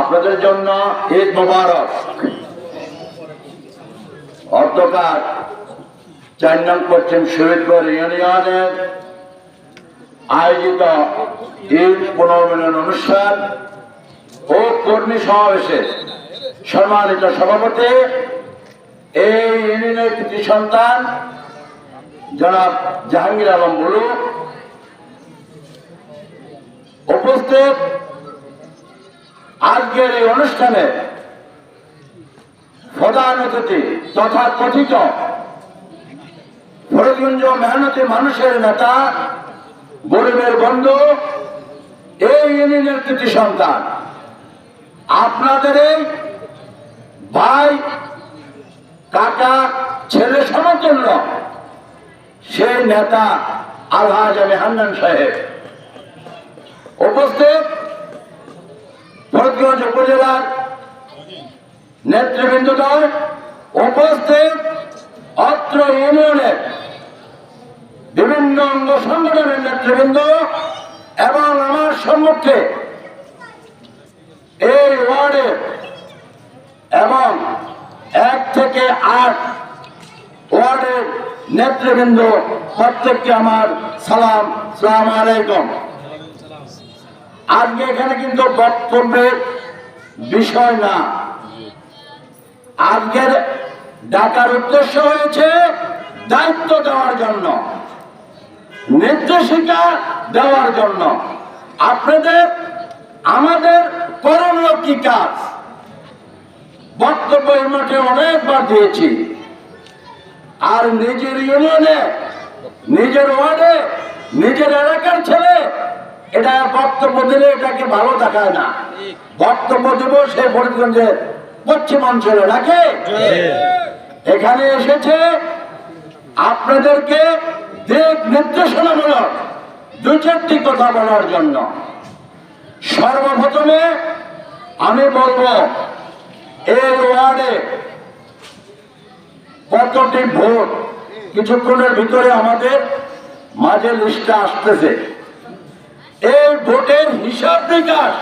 আপনাদের জন্য ঈদ মোবারক। অর্ধকার চার নং পশ্চিম শহীদপুর ইউনিয়নের আয়োজিত ঈদ পুনর্মিলন অনুষ্ঠান ও কর্মী সমাবেশে সম্মানিত সভাপতি এই ইউনিয়নের কৃতি সন্তান, জনাব জাহাঙ্গীর আলম বলু। উপস্থিত আজকের এই অনুষ্ঠানে প্রধান অতিথি তথা কথিত ফরিদগঞ্জ মেহনতি মানুষের নেতা, গরিবের বন্ধু, এই ইউনিয়নের কৃতি সন্তান। আপনাদের এই ভাই, কাকা, ছেলে সমতুল্য সেই নেতা আলহাজ আলী হান্নান সাহেব। উপস্থিত ফরিদগঞ্জ উপজেলার নেতৃবৃন্দদল উপস্থিত অত্র ইউনিয়নের বিভিন্ন অঙ্গ সংগঠনের নেতৃবৃন্দ এবং আমার সম্মুখে এই ওয়ার্ডে এবং এক থেকে আট ওয়ার্ডের নেতৃবৃন্দ, প্রত্যেককে আমার সালাম সালাম আলাইকুম। আজকে এখানে কিন্তু বক্তব্যের বিষয় না। আজকের ডাকার উদ্দেশ্য হয়েছে দায়িত্ব দেওয়ার জন্য নির্দেশিকা দেওয়ার জন্য। আপনাদের, আমাদের করণীয় কি কাজ? বক্তব্য মাঠে অনেকবার দিয়েছি। আর নিজের ইউনিয়নে, নিজের ওয়ার্ডে, নিজের এলাকার ছেলে এটা বক্তব্য দিলে এটাকে ভালো দেখায় না। বক্তব্য দেব সে ফরিদগঞ্জের পশ্চিমাঞ্চলে নাকি? এখানে এসেছে আপনাদেরকে দিক নির্দেশনামূলক দু চারটি কথা বলার জন্য। সর্বপ্রথমে আমি বলব, এই ওয়ার্ডে কতটি ভোট? কিছুক্ষণের ভিতরে আমাদের মাঝে লিস্টে আসতেছে। এই ভোটের হিসাব নিকাশ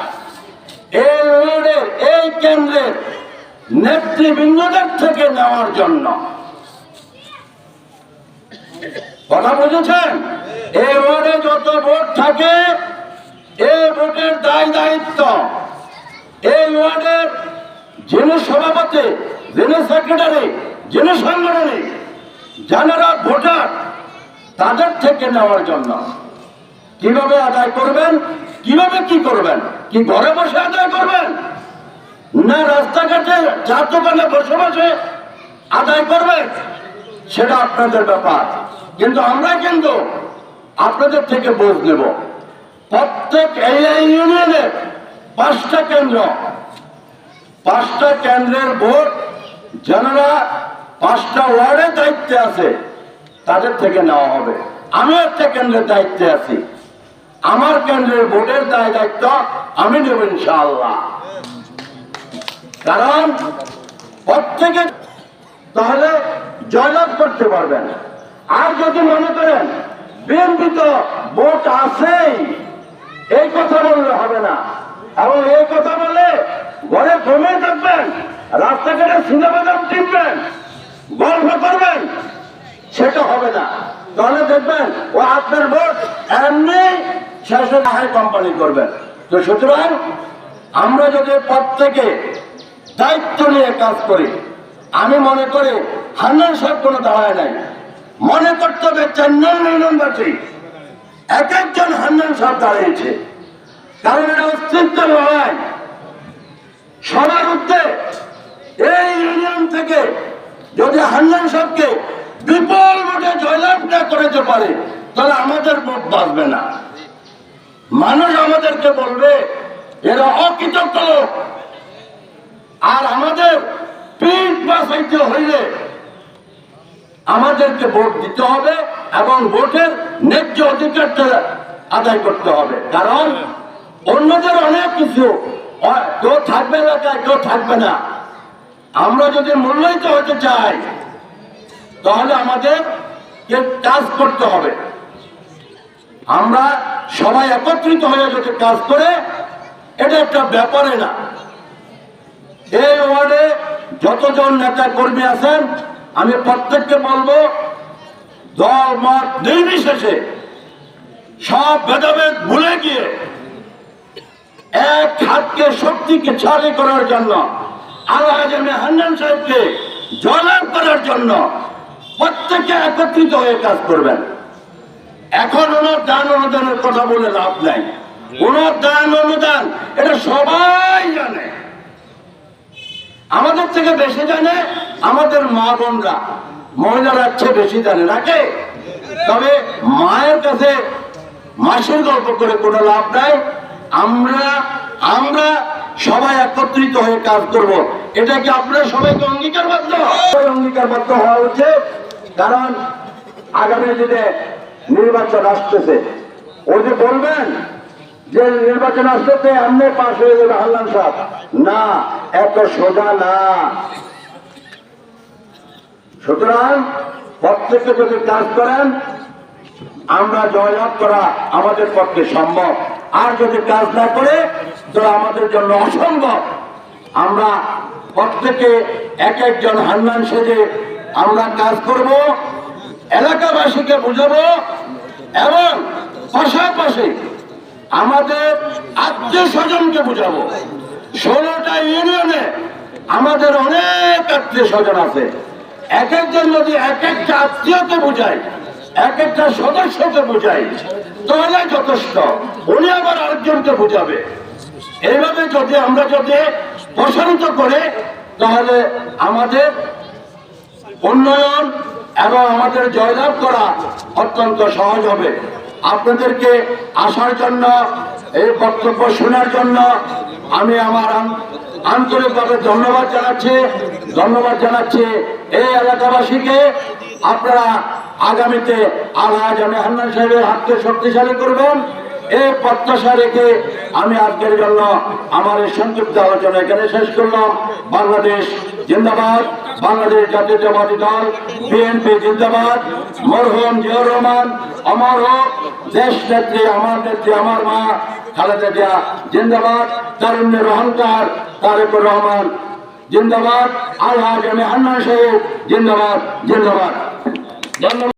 এই ওয়ার্ডের এই কেন্দ্রের নেতৃবৃন্দদের থেকে নেওয়ার জন্য। কথা বুঝেছেন? এই ওয়ার্ডে যত ভোট থাকে এই ভোটের দায় দায়িত্ব। এই ওয়ার্ডের যিনি সভাপতি, যিনি সেক্রেটারি যিনি সাংগঠনিক, যারা ভোটার, তাদের থেকে নেওয়ার জন্য। কীভাবে আদায় করবেন? কীভাবে কি করবেন? কি ঘরে বসে আদায় করবেন? না রাস্তাঘাটে চার দোকানে বসে বসে আদায় করবেন? সেটা আপনাদের ব্যাপার। কিন্তু আমরা কিন্তু আপনাদের থেকে বোঝ নেব। প্রত্যেক এই ইউনিয়নে পাঁচটা কেন্দ্র। পাঁচটা কেন্দ্রের ভোট যারা পাঁচটা ওয়ার্ডের দায়িত্বে আছে, তাদের থেকে নেওয়া হবে। আমি একটা কেন্দ্রের দায়িত্বে আছি। আমার কেন্দ্রের ভোটের দায় দায়িত্ব আমি নেব ইনশাআল্লাহ। কারণ প্রত্যেকে তাহলে জয়লাভ করতে পারবেন আর যদি মনে করেন বিএনপি তো ভোট আছেই, এই কথা বললে হবে না। এবং এই কথা বলে ঘরে ঘুমিয়ে থাকবেন, রাস্তাঘাটে সিনেমাদাম টিপবেন, গল্প করবেন, সেটা হবে না। তাহলে দেখবেন, ও আপনার ভোট এমনি শেষে হাই কোম্পানি করবেন তো সুতরাং আমরা যদি প্রত্যেকে দায়িত্ব নিয়ে কাজ করি, আমি মনে করি হান্নান সাহেব কোনো দাঁড়ায় নাই। মনে করতে হবে চেন্নাই ইউনিয়নবাসী এক একজন হান্নান সাহেব দাঁড়িয়েছে। কারণ এটা অস্তিত্ব লড়াই সবার উঠতে এই ইউনিয়ন থেকে যদি হান্নান সাহেবকে বিপুল ভোটে জয়লাভ না করতে পারে, তাহলে আমাদের ভোট বাঁচবে না। মানুষ আমাদেরকে বলবে, এরা অকৃতজ্ঞ লোক। আর আমাদের পিঠ বাঁচাইতে হইলে আমাদেরকে ভোট দিতে হবে এবং ভোটের ন্যায্য অধিকারটা আদায় করতে হবে। কারণ অন্যদের অনেক কিছু কেউ থাকবে এলাকায় কেউ থাকবে না। আমরা যদি মূল্যায়িত হতে চাই, তাহলে আমাদের কাজ করতে হবে। আমরা সবাই একত্রিত হয়ে যদি কাজ করে, এটা একটা ব্যাপারে না। এই ওয়ার্ডে যতজন নেতা কর্মী আছেন, আমি প্রত্যেককে বলব, দল মত নির্বিশেষে সব ভেদাভেদ ভুলে গিয়ে এক হাতকে শক্তিকে ছাড়ি করার জন্য, আল্লাহ হান্নান সাহেবকে জয়লাভ করার জন্য প্রত্যেকে একত্রিত হয়ে কাজ করবেন। এখন ওনার দান অনুদানের কথা বলে লাভ নাই। ওনার দান অনুদান, এটা সবাই জানে। আমাদের থেকে বেশি জানে আমাদের মা বোনরা। মহিলারা চেয়ে বেশি জানে নাকি তবে মায়ের কাছে মাসের গল্প করে কোনো লাভ নাই। আমরা আমরা সবাই একত্রিত হয়ে কাজ করব। এটা কি আপনারা সবাইকে অঙ্গীকারবদ্ধ? অঙ্গীকারবদ্ধ হওয়া উচিত। কারণ আগামী দিনে নির্বাচন আসতেছে। ওই যে বলবেন যে নির্বাচন আসতেছে এমনি পাশ হয়ে যাবে হাল্লান সাহেব না, এত সোজা না। সুতরাং প্রত্যেকে যদি কাজ করেন, আমরা জয়লাভ করা আমাদের পক্ষে সম্ভব। আর যদি কাজ না করে, তো আমাদের জন্য অসম্ভব। আমরা প্রত্যেকে এক একজন হান্নান সেজে আমরা কাজ করব। এলাকাবাসীকে বুঝাবো এবং পাশাপাশি আমাদের আত্মীয় স্বজনকে বুঝাবো। ষোলোটা ইউনিয়নে আমাদের অনেক আত্মীয় স্বজন আছে। এক একজন যদি এক একটা আত্মীয়কে বুঝায়, এক একটা সদস্যকে বুঝাই তাহলে যথেষ্ট। উনি আবার আরেকজনকে বুঝাবে। এইভাবে যদি আমরা যদি প্রসারিত করে, তাহলে আমাদের উন্নয়ন এবং আমাদের জয়লাভ করা অত্যন্ত সহজ হবে। আপনাদেরকে আসার জন্য, এই বক্তব্য শোনার জন্য আমি আমার আন্তরিকভাবে ধন্যবাদ জানাচ্ছি। ধন্যবাদ জানাচ্ছি এই এলাকাবাসীকে। আপনারা আগামীতে আলহাজ আমি হান্নান সাহেবের হাতকে শক্তিশালী করবেন। এই প্রত্যাশা রেখে আমি আজকের জন্য আমার এই সংক্ষিপ্ত আলোচনা এখানে শেষ করলাম। বাংলাদেশ জিন্দাবাদ, বাংলাদেশ জাতীয়তাবাদী দল, বিএনপি জিন্দাবাদ, মরহুম জিয়াউর রহমান, অমর হোক, দেশ নেত্রী, আমার নেত্রী, আমার মা, খালেদা জিয়া জিন্দাবাদ তারুণ্যের অহংকার তারেকুর রহমান জিন্দাবাদ, আলহাজ আমি হান্নান সাহেব জিন্দাবাদ জিন্দাবাদ। ধন্যবাদ।